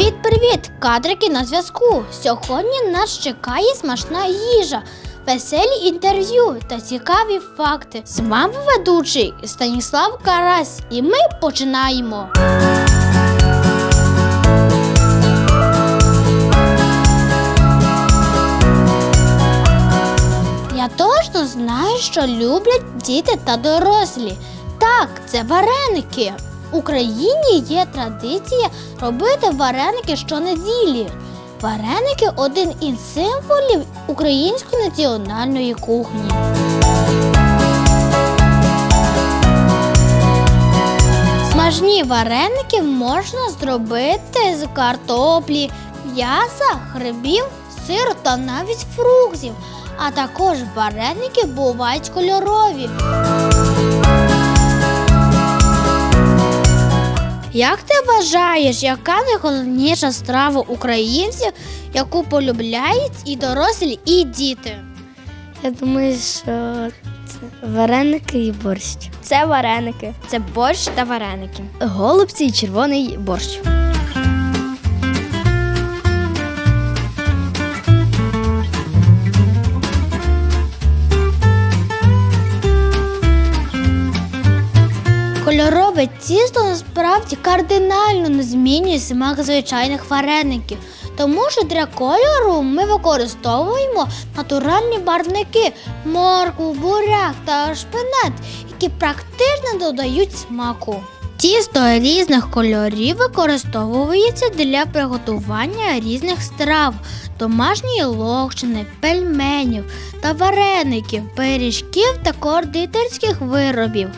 Привіт-привіт! Кадрики на зв'язку. Сьогодні нас чекає смачна їжа, веселі інтерв'ю та цікаві факти. З вами ведучий Станіслав Карась, і ми починаємо. Я точно знаю, що люблять діти та дорослі. Так, це вареники. Україні є традиція робити вареники щонеділі. Вареники один із символів української національної кухні. Смажні вареники можна зробити з картоплі, м'яса, грибів, сиру та навіть фруктів. А також вареники бувають кольорові. Як ти вважаєш, яка найголовніша страва українців, яку полюбляють і дорослі, і діти? Я думаю, що це вареники і борщ. Це вареники. Це борщ та вареники. Голубці і червоний борщ. Кольорове тісто насправді кардинально не змінює смак звичайних вареників, тому що для кольору ми використовуємо натуральні барвники, моркву, буряк та шпинет, які практично додають смаку. Тісто різних кольорів використовується для приготування різних страв, домашньої локшини, пельменів та вареників, пиріжків та кондитерських виробів.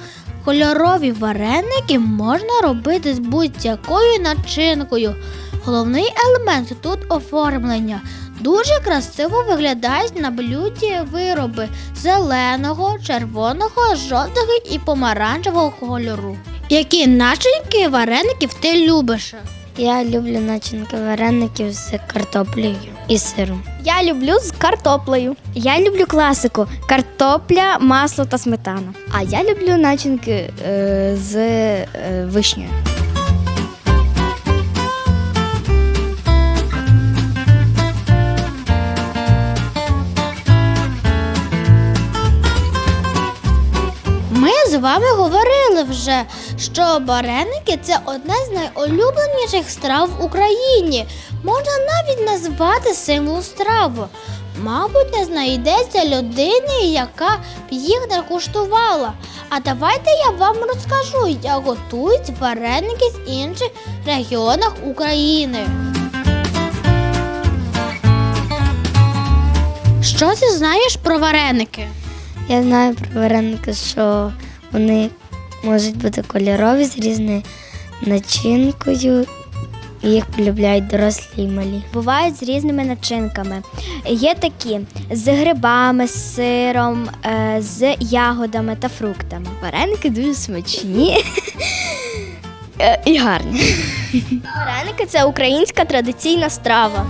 Кольорові вареники можна робити з будь-якою начинкою. Головний елемент тут оформлення. Дуже красиво виглядають на блюді вироби зеленого, червоного, жовтого і помаранчевого кольору. Які начинки вареників ти любиш? Я люблю начинки вареників з картоплею і сиром. Я люблю з картоплею. Я люблю класику: картопля, масло та сметана. А я люблю начинки е, з е, вишнею. З вами говорили вже, що вареники це одна з найулюбленіших страв в Україні. Можна навіть назвати символ страви. Мабуть, не знайдеться людини, яка б їх не куштувала. А давайте я вам розкажу, як готують вареники з інших регіонах України. Що ти знаєш про вареники? Я знаю про вареники, що вони можуть бути кольорові з різною начинкою. Їх полюбляють дорослі і малі. Бувають з різними начинками. Є такі з грибами, з сиром, е, з ягодами та фруктами. Вареники дуже смачні і гарні. Вареники це українська традиційна страва.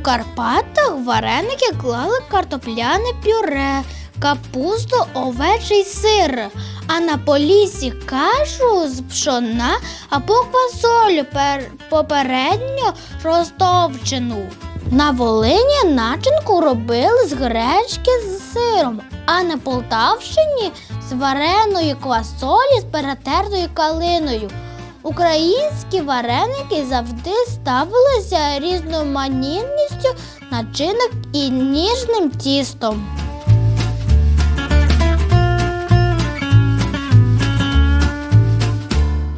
У Карпатах вареники клали картопляне пюре, капусту, овечий сир, а на полісі кашу з пшона або квасолю пер- попередньо розтовчену. На Волині начинку робили з гречки з сиром, а на Полтавщині з вареної квасолі з перетертою калиною. Українські вареники завжди ставилися різноманітністю начинок і ніжним тістом.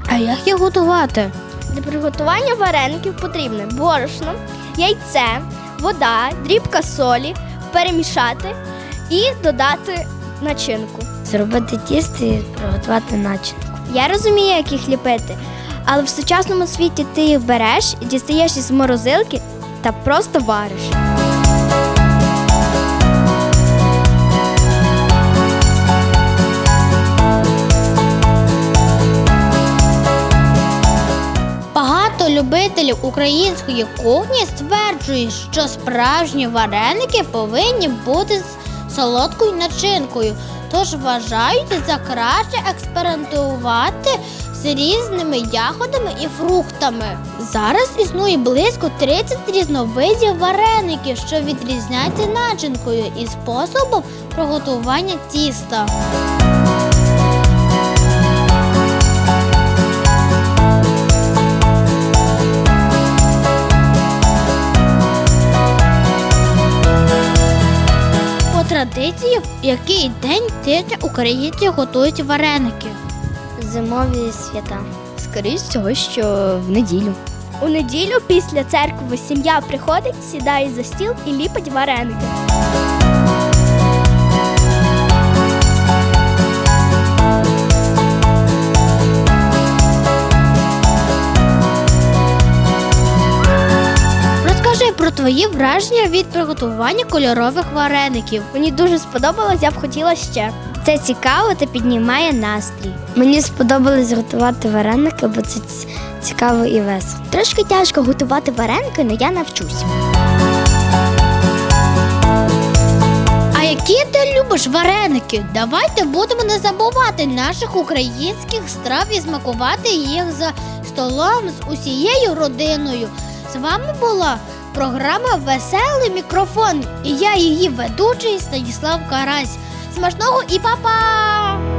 А як їх готувати? Для приготування вареників потрібно борошно, яйце, вода, дрібка солі, перемішати і додати начинку. Зробити тісто і приготувати начинку. Я розумію, як їх ліпити, але в сучасному світі ти їх береш, дістаєш із морозилки та просто вариш. Багато любителів української кухні стверджують, що справжні вареники повинні бути з солодкою начинкою, Тож вважають за краще експериментувати з різними ягодами і фруктами. Зараз існує близько 30 різновидів вареників, що відрізняються начинкою і способом приготування тіста. Традиції, в який день тижня українці готують вареники. Зимові свята. Скоріше всього, що в неділю. У неділю після церкви сім'я приходить, сідає за стіл і ліпить вареники. Розкажи про твої враження від приготування кольорових вареників. Мені дуже сподобалось, я б хотіла ще. Це цікаво та піднімає настрій. Мені сподобалось готувати вареники, бо це цікаво і весело. Трошки тяжко готувати вареники, але я навчусь. А які ти любиш вареники? Давайте будемо не забувати наших українських страв і смакувати їх за столом з усією родиною. З вами була програма Веселий мікрофон і я її ведучий Станіслав Карась. Смачного і па-па!